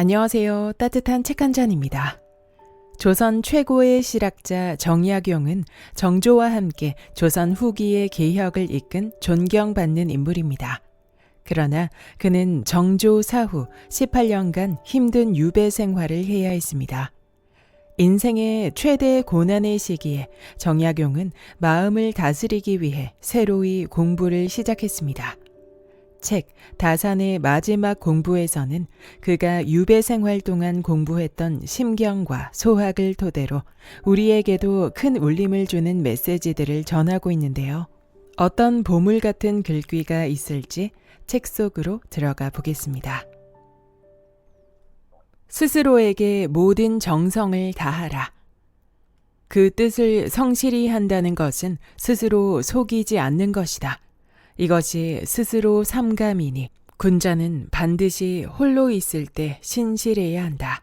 안녕하세요. 따뜻한 책 한 잔입니다. 조선 최고의 실학자 정약용은 정조와 함께 조선 후기의 개혁을 이끈 존경받는 인물입니다. 그러나 그는 정조 사후 18년간 힘든 유배 생활을 해야 했습니다. 인생의 최대 고난의 시기에 정약용은 마음을 다스리기 위해 새로이 공부를 시작했습니다. 책 다산의 마지막 공부에서는 그가 유배 생활 동안 공부했던 심경과 소학을 토대로 우리에게도 큰 울림을 주는 메시지들을 전하고 있는데요. 어떤 보물 같은 글귀가 있을지 책 속으로 들어가 보겠습니다. 스스로에게 모든 정성을 다하라. 그 뜻을 성실히 한다는 것은 스스로 속이지 않는 것이다. 이것이 스스로 삼감이니 군자는 반드시 홀로 있을 때 신실해야 한다.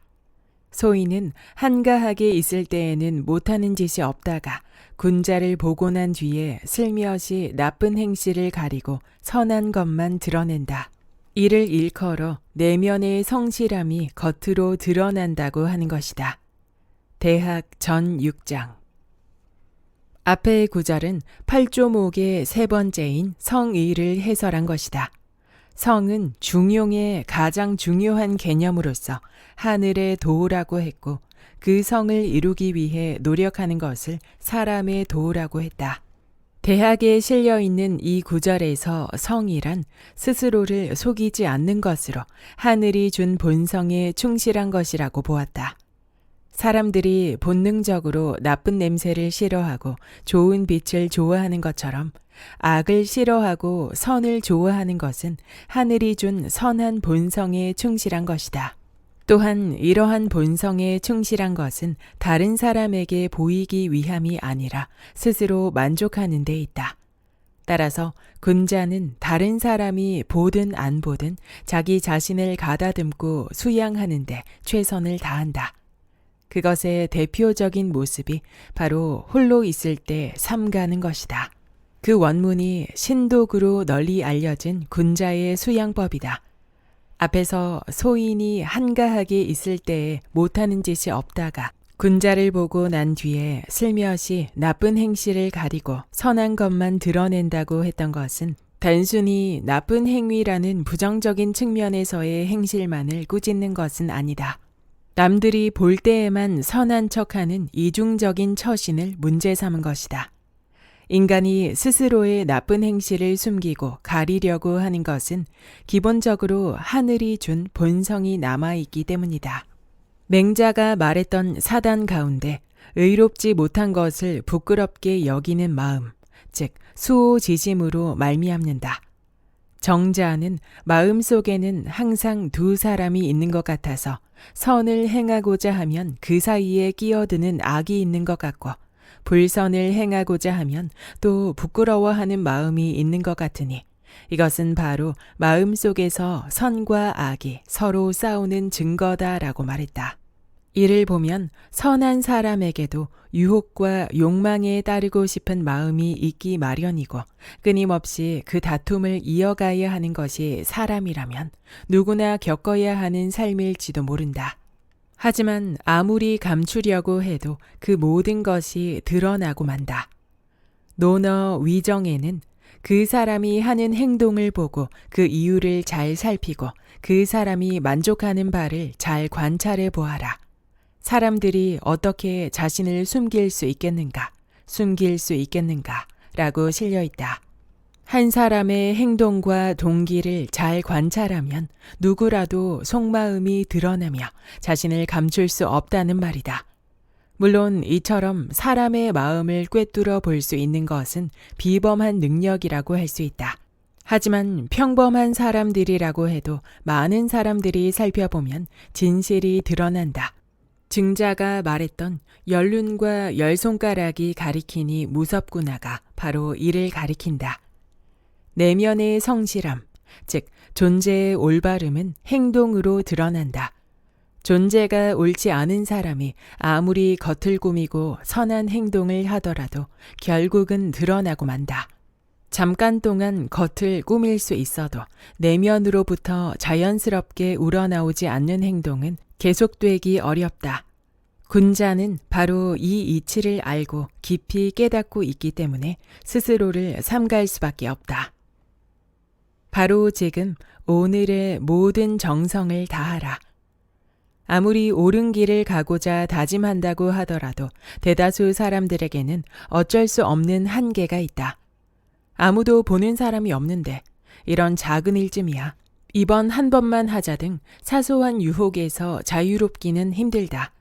소인은 한가하게 있을 때에는 못하는 짓이 없다가 군자를 보고 난 뒤에 슬며시 나쁜 행실을 가리고 선한 것만 드러낸다. 이를 일컬어 내면의 성실함이 겉으로 드러난다고 하는 것이다. 대학 전 6장 앞의 구절은 팔조목의 세 번째인 성의를 해설한 것이다. 성은 중용의 가장 중요한 개념으로서 하늘의 도우라고 했고 그 성을 이루기 위해 노력하는 것을 사람의 도우라고 했다. 대학에 실려 있는 이 구절에서 성이란 스스로를 속이지 않는 것으로 하늘이 준 본성에 충실한 것이라고 보았다. 사람들이 본능적으로 나쁜 냄새를 싫어하고 좋은 빛을 좋아하는 것처럼 악을 싫어하고 선을 좋아하는 것은 하늘이 준 선한 본성에 충실한 것이다. 또한 이러한 본성에 충실한 것은 다른 사람에게 보이기 위함이 아니라 스스로 만족하는 데 있다. 따라서 군자는 다른 사람이 보든 안 보든 자기 자신을 가다듬고 수양하는데 최선을 다한다. 그것의 대표적인 모습이 바로 홀로 있을 때 삼가는 것이다. 그 원문이 신독으로 널리 알려진 군자의 수양법이다. 앞에서 소인이 한가하게 있을 때에 못하는 짓이 없다가 군자를 보고 난 뒤에 슬며시 나쁜 행실을 가리고 선한 것만 드러낸다고 했던 것은 단순히 나쁜 행위라는 부정적인 측면에서의 행실만을 꾸짖는 것은 아니다. 남들이 볼 때에만 선한 척하는 이중적인 처신을 문제 삼은 것이다. 인간이 스스로의 나쁜 행실을 숨기고 가리려고 하는 것은 기본적으로 하늘이 준 본성이 남아있기 때문이다. 맹자가 말했던 사단 가운데 의롭지 못한 것을 부끄럽게 여기는 마음, 즉 수호지심으로 말미암는다. 정자는 마음 속에는 항상 두 사람이 있는 것 같아서 선을 행하고자 하면 그 사이에 끼어드는 악이 있는 것 같고 불선을 행하고자 하면 또 부끄러워하는 마음이 있는 것 같으니 이것은 바로 마음 속에서 선과 악이 서로 싸우는 증거다라고 말했다. 이를 보면 선한 사람에게도 유혹과 욕망에 따르고 싶은 마음이 있기 마련이고 끊임없이 그 다툼을 이어가야 하는 것이 사람이라면 누구나 겪어야 하는 삶일지도 모른다. 하지만 아무리 감추려고 해도 그 모든 것이 드러나고 만다. 노너 위정에는 그 사람이 하는 행동을 보고 그 이유를 잘 살피고 그 사람이 만족하는 바를 잘 관찰해 보아라. 사람들이 어떻게 자신을 숨길 수 있겠는가, 숨길 수 있겠는가, 라고 실려 있다. 한 사람의 행동과 동기를 잘 관찰하면 누구라도 속마음이 드러나며 자신을 감출 수 없다는 말이다. 물론 이처럼 사람의 마음을 꿰뚫어 볼 수 있는 것은 비범한 능력이라고 할 수 있다. 하지만 평범한 사람들이라고 해도 많은 사람들이 살펴보면 진실이 드러난다. 증자가 말했던 연륜과 열 손가락이 가리키니 무섭구나가 바로 이를 가리킨다. 내면의 성실함, 즉 존재의 올바름은 행동으로 드러난다. 존재가 옳지 않은 사람이 아무리 겉을 꾸미고 선한 행동을 하더라도 결국은 드러나고 만다. 잠깐 동안 겉을 꾸밀 수 있어도 내면으로부터 자연스럽게 우러나오지 않는 행동은 계속되기 어렵다. 군자는 바로 이 이치를 알고 깊이 깨닫고 있기 때문에 스스로를 삼갈 수밖에 없다. 바로 지금 오늘의 모든 정성을 다하라. 아무리 옳은 길을 가고자 다짐한다고 하더라도 대다수 사람들에게는 어쩔 수 없는 한계가 있다. 아무도 보는 사람이 없는데 이런 작은 일쯤이야. 이번 한 번만 하자 등 사소한 유혹에서 자유롭기는 힘들다.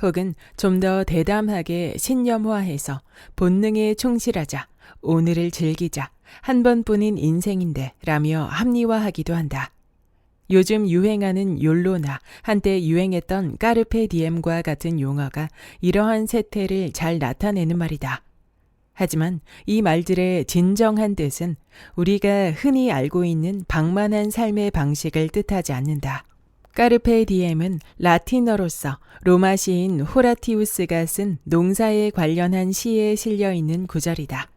혹은 좀 더 대담하게 신념화해서 본능에 충실하자, 오늘을 즐기자, 한 번뿐인 인생인데 라며 합리화하기도 한다. 요즘 유행하는 욜로나 한때 유행했던 까르페 디엠과 같은 용어가 이러한 세태를 잘 나타내는 말이다. 하지만 이 말들의 진정한 뜻은 우리가 흔히 알고 있는 방만한 삶의 방식을 뜻하지 않는다. 까르페 디엠은 라틴어로서 로마 시인 호라티우스가 쓴 농사에 관련한 시에 실려 있는 구절이다.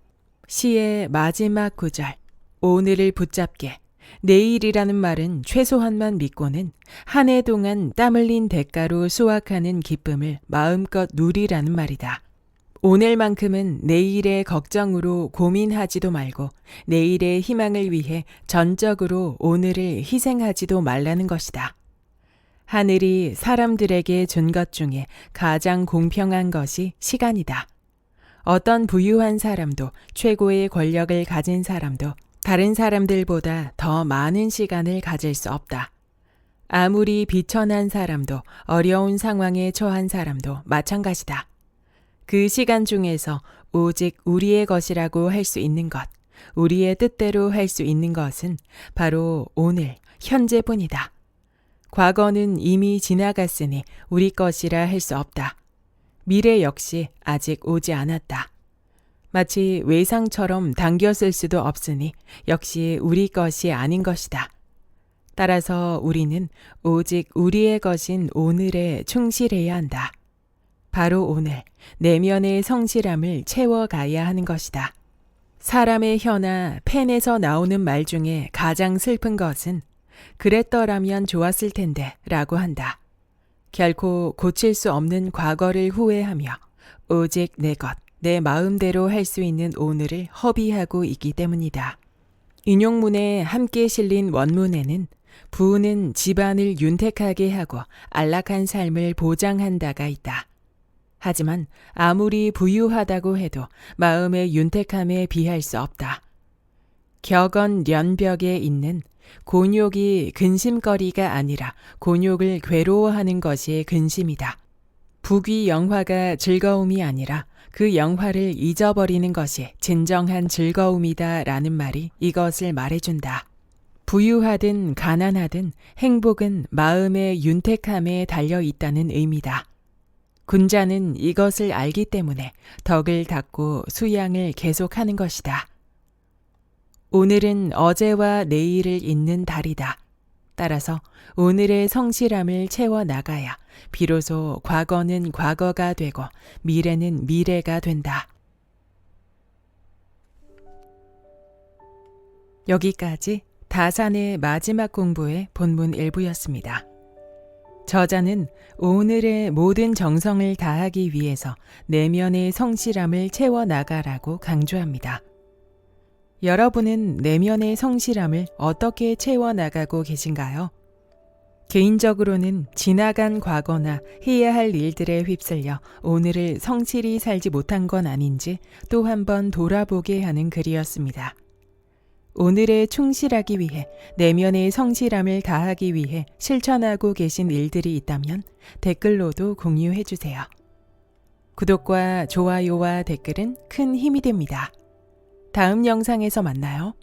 시의 마지막 구절. 오늘을 붙잡게. 내일이라는 말은 최소한만 믿고는 한 해 동안 땀 흘린 대가로 수확하는 기쁨을 마음껏 누리라는 말이다. 오늘만큼은 내일의 걱정으로 고민하지도 말고 내일의 희망을 위해 전적으로 오늘을 희생하지도 말라는 것이다. 하늘이 사람들에게 준 것 중에 가장 공평한 것이 시간이다. 어떤 부유한 사람도 최고의 권력을 가진 사람도 다른 사람들보다 더 많은 시간을 가질 수 없다. 아무리 비천한 사람도 어려운 상황에 처한 사람도 마찬가지다. 그 시간 중에서 오직 우리의 것이라고 할 수 있는 것, 우리의 뜻대로 할 수 있는 것은 바로 오늘, 현재뿐이다. 과거는 이미 지나갔으니 우리 것이라 할 수 없다. 미래 역시 아직 오지 않았다. 마치 외상처럼 당겼을 수도 없으니 역시 우리 것이 아닌 것이다. 따라서 우리는 오직 우리의 것인 오늘에 충실해야 한다. 바로 오늘 내면의 성실함을 채워가야 하는 것이다. 사람의 혀나 펜에서 나오는 말 중에 가장 슬픈 것은 그랬더라면 좋았을 텐데 라고 한다. 결코 고칠 수 없는 과거를 후회하며 오직 내 것, 내 마음대로 할 수 있는 오늘을 허비하고 있기 때문이다. 인용문에 함께 실린 원문에는 부는 집안을 윤택하게 하고 안락한 삶을 보장한다가 있다. 하지만 아무리 부유하다고 해도 마음의 윤택함에 비할 수 없다. 격언 연벽에 있는 곤욕이 근심거리가 아니라 곤욕을 괴로워하는 것이 근심이다. 부귀 영화가 즐거움이 아니라 그 영화를 잊어버리는 것이 진정한 즐거움이다 라는 말이 이것을 말해준다. 부유하든 가난하든 행복은 마음의 윤택함에 달려 있다는 의미다. 군자는 이것을 알기 때문에 덕을 닦고 수양을 계속하는 것이다. 오늘은 어제와 내일을 잇는 달이다. 따라서 오늘의 성실함을 채워 나가야 비로소 과거는 과거가 되고 미래는 미래가 된다. 여기까지 다산의 마지막 공부의 본문 일부였습니다. 저자는 오늘의 모든 정성을 다하기 위해서 내면의 성실함을 채워 나가라고 강조합니다. 여러분은 내면의 성실함을 어떻게 채워나가고 계신가요? 개인적으로는 지나간 과거나 해야 할 일들에 휩쓸려 오늘을 성실히 살지 못한 건 아닌지 또 한번 돌아보게 하는 글이었습니다. 오늘에 충실하기 위해 내면의 성실함을 다하기 위해 실천하고 계신 일들이 있다면 댓글로도 공유해 주세요. 구독과 좋아요와 댓글은 큰 힘이 됩니다. 다음 영상에서 만나요.